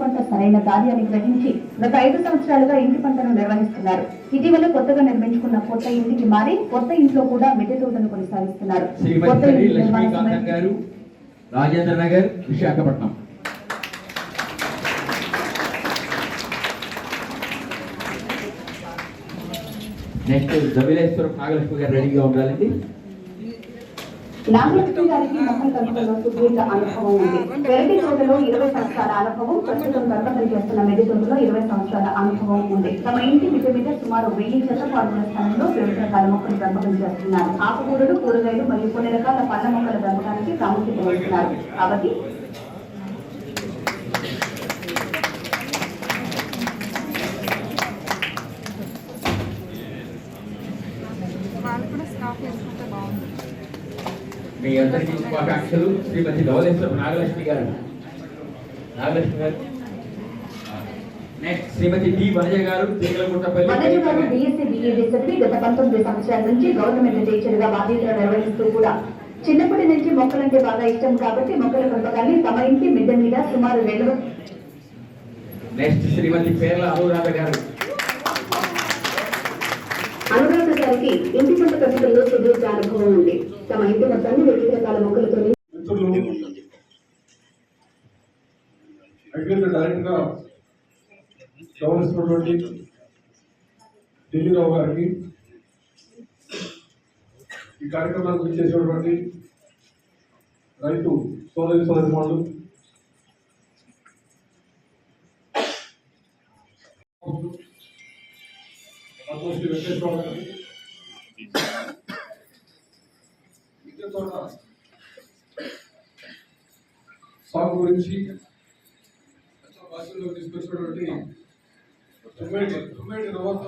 పంట సరైన అని గ్రహించి గత ఐదు సంవత్సరాలుగా ఇంటి పంటను నిర్వహిస్తున్నారు. ఇటీవల కొత్తగా నిర్మించుకున్న కొత్త ఇంటికి మారి కొత్త ఇంట్లో కూడా మిద్దె తోటను కొనసాగిస్తున్నారు. కొత్త గారు రాజేంద్ర నగర్ విశాఖపట్నం. నెక్స్ట్ జమిలేశ్వరం నాగలక్ష్మి గారు రెడీగా ఉండాలండి. నాగలక్ష్మి గారికి మొక్కలు పెంపకంలో సుదీర్ఘ అనుభవం ఉంది. పెరటి తోటలో ఇరవై సంవత్సరాల అనుభవం ప్రస్తుతం పెంపకం చేస్తున్న మెడి తోటలో ఇరవై సంవత్సరాల అనుభవం ఉంది. తమ ఇంటి మిట మీద సుమారు వెయ్యి చెత్త అడుగుల స్థలంలో వివిధ రకాల మొక్కలు పెంపకం చేస్తున్నారు. ఆకుకూరలు కూరగాయలు మరియు కొన్ని రకాల పండ్ల మొక్కల పెంపకానికి ప్రాముఖ్యత ఇస్తున్నారు కాబట్టి వాళ్ళు కూడా స్కార్ఫ్ చేసుకుంటే బాగుంటుంది. మీ అందరికీ శుభాకాంక్షలు. శ్రీమతి ధవలేశ్వరం నాగలక్ష్మి గారు. నాగలక్ష్మి గారు. నెక్స్ట్ శ్రీమతి డి వనజ గారు వనజ గారు బీఎస్సీ గత పంతొమ్మిది సంవత్సరాల నుంచి గవర్నమెంట్ టీచర్గా బాధ్యతలు నిర్వహిస్తూ కూడా చిన్నప్పటి నుంచి మొక్కలంటే బాగా ఇష్టం కాబట్టి మొక్కల పెంపకాన్ని తమ ఇంటి మిద్దె మీద సుమారు రెండు నెక్స్ట్ శ్రీమతి పేర్ల అనురాధ గారు. అనురాధ గారికి ఇంటి అగ్రికల్చర్ డైరెక్టర్గా గమనిస్తున్నటువంటి ఢిల్లీరావు గారికి ఈ కార్యక్రమానికి విచ్చేసినటువంటి రైతు సోదరి సోదరిమాలు శ్రీ వెంకటేశ్వర గారికి మిద్దె తోట సాగు గురించి భాషలో తీసుకొచ్చినటువంటి తుమ్మేటి తుమ్మేటి నవత్వ